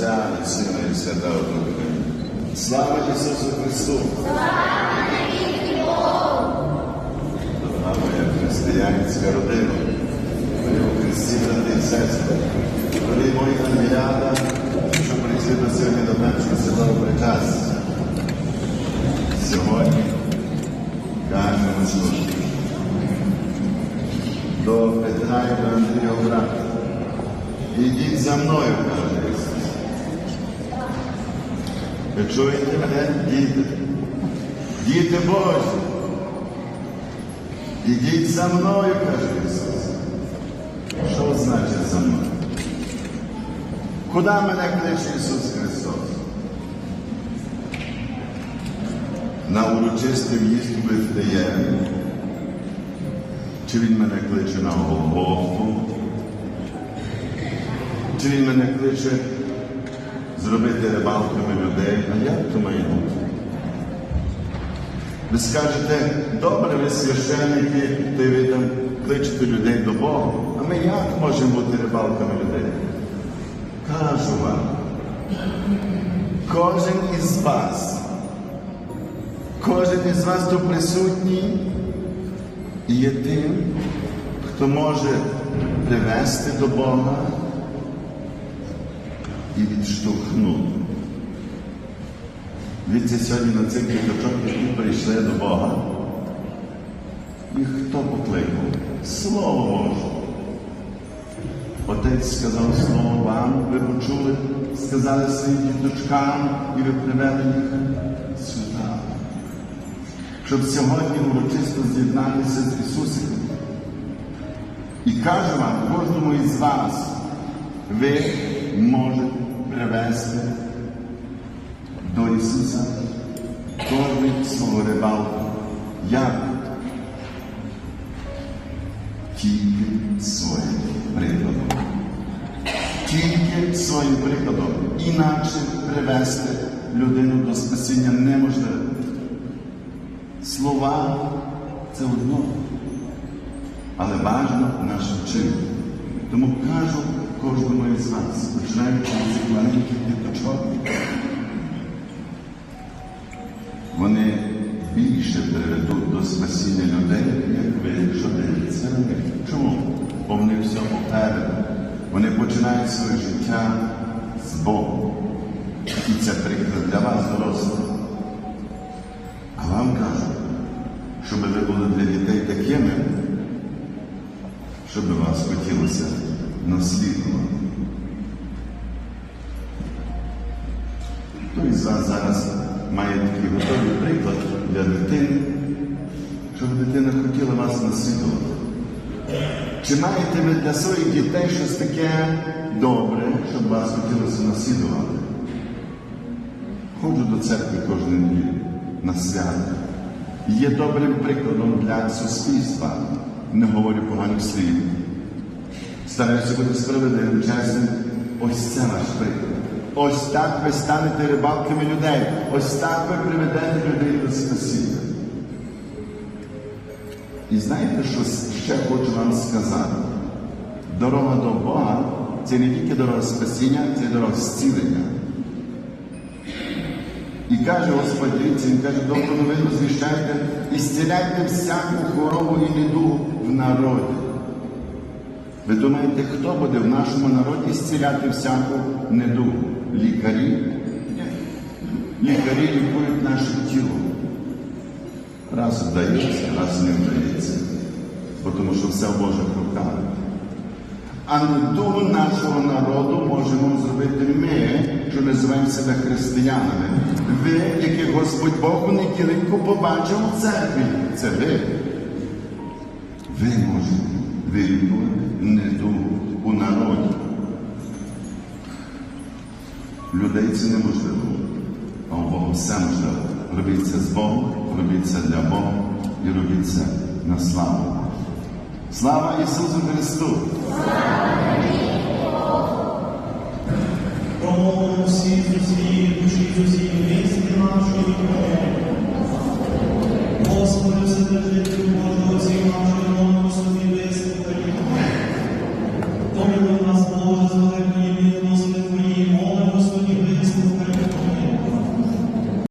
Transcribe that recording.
Отця і Сина і Святого Духа. Слава Ісусу Христу! Дорога моя християнська родина, мої Христі, брати і сестри, дорогі мої ангелята, що прийшли до сьогодні до першого святого причастя. Сьогодні кажемо службу до Петра і до Андрія брата. Ідіть за мною, каже Ви чуєте мене, діти? Діти Божі. Ідіть за мною, каже Ісус. Що значить за мною? Куди мене кличе Ісус Христос? На урочистий в'їзд в Вифлеєм? Чи Він мене кличе на Голгофу? Чи він мене кличе зробити рибалками людей? А як то має бути? Ви скажете, добре, ви священники, то ви там кличете людей до Бога. А ми як можемо бути рибалками людей? Кажу вам, кожен із вас, кожен із вас тут присутній є тим, хто може привести до Бога і відштовхнути. Дивіться сьогодні на цих діточок, які прийшли до Бога. Їх хто покликав? Слово Боже. Отець сказав слово вам, ви почули, сказали своїм діточкам і ви привели їх сюди. Щоб сьогодні урочисто з'єднатися з Ісусом. І кажу вам, кожному із вас, ви можете привести до Ісуса кожен свого рибалку. Як? Тільки своїм прикладом. Тільки своїм прикладом. Інакше привести людину до спасіння неможливо. Слова це одно, але бажано нашим чином. Тому кажу кожному із вас, починаючи з цих маленьких діточок, вони більше приведуть до спасіння людей, як ви, що дивиться на. Чому? Бо вони все попереду. Вони починають своє життя з Богом. І це приклад для вас, дорослих. А вам кажу, щоб ви були для дітей такими, щоб вас хотілося наслідувати. Хто із вас зараз має такий готовий приклад для дитини, щоб дитина хотіла вас наслідувати? Чи маєте ви для своїх дітей щось таке добре, щоб вас хотілося наслідувати? Ходжу до церкви кожну неділю на свято. Є добрим прикладом для суспільства. Не говорю поганих слів. Стараюся бути справедливим, чесним. Ось це ваш приклад. Ось так ви станете рибалками людей. Ось так ви приведете людей до спасіння. І знаєте, що ще хочу вам сказати? Дорога до Бога це не тільки дорога спасіння, це дорога зцілення. І каже Господь, дивіться, Він каже, добру новину звіщайте і зціляйте всяку хворобу і недугу в народі. Ви думаєте, хто буде в нашому народі зціляти всяку недугу? Лікарі? Лікарі лікують наше тіло. Раз вдається, раз не вдається. Тому що все в Божих руках. А недугу нашого народу можемо зробити ми, що називаємо себе християнами. Ви, яких Господь Бог у неділеньку побачив у церкві. Це ви. Ви можете вилікувати Людей це неможливо, а у Бога все можливо. Робіть це з Богом, робіть це для Бога і робіть це на славу. Слава Ісусу Христу! Промовимо всі з усієї душі, з усієї місці нашої Господи, Вседержителю Божого, Отці нашого